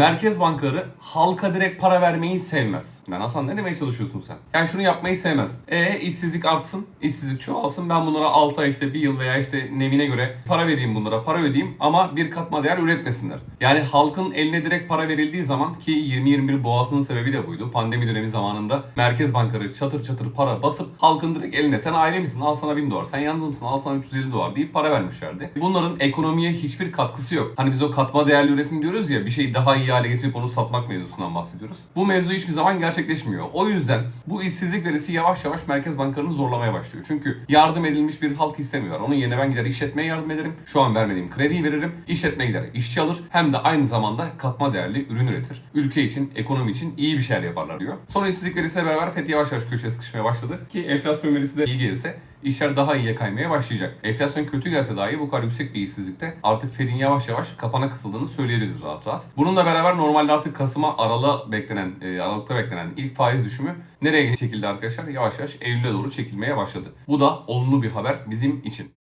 Merkez bankaları halka direkt para vermeyi sevmez. Yani Hasan ne demeye çalışıyorsun sen? Yani şunu yapmayı sevmez. E işsizlik artsın, işsizlik çoğalsın. Ben bunlara 6 ay işte bir yıl veya işte nevine göre para vereyim bunlara, para ödeyeyim ama bir katma değer üretmesinler. Yani halkın eline direkt para verildiği zaman ki 2021 boğasının sebebi de buydu. Pandemi dönemi zamanında merkez bankaları çatır çatır para basıp halkın direkt eline sen aile misin al sana 1000 dolar, sen yalnız mısın al sana 350 dolar deyip para vermişlerdi. Bunların ekonomiye hiçbir katkısı yok. Hani biz o katma değerli üretim diyoruz ya bir şeyi daha iyi hale getirip onu satmak mevzusundan bahsediyoruz. Bu mevzu hiçbir zaman gerçekleşmiyor. O yüzden bu işsizlik verisi yavaş yavaş merkez bankalarını zorlamaya başlıyor. Çünkü yardım edilmiş bir halk istemiyor. Onun yerine ben gider işletmeye yardım ederim. Şu an vermediğim krediyi veririm. İşletme gider işçi alır. Hem de aynı zamanda katma değerli ürün üretir. Ülke için, ekonomi için iyi bir şeyler yaparlar diyor. Sonra işsizlik verisiyle beraber FED yavaş yavaş köşeye sıkışmaya başladı. Ki enflasyon verisi de iyi gelirse işler daha iyiye kaymaya başlayacak. Enflasyon kötü gelse dahi bu kadar yüksek bir işsizlikte artık Fed'in yavaş yavaş kapana kısıldığını söyleyebiliriz rahat rahat. Bununla beraber normalde artık Kasım'a Aralık'a beklenen, e, Aralık'ta beklenen ilk faiz düşümü nereye çekildi arkadaşlar? Yavaş yavaş Eylül'e doğru çekilmeye başladı. Bu da olumlu bir haber bizim için.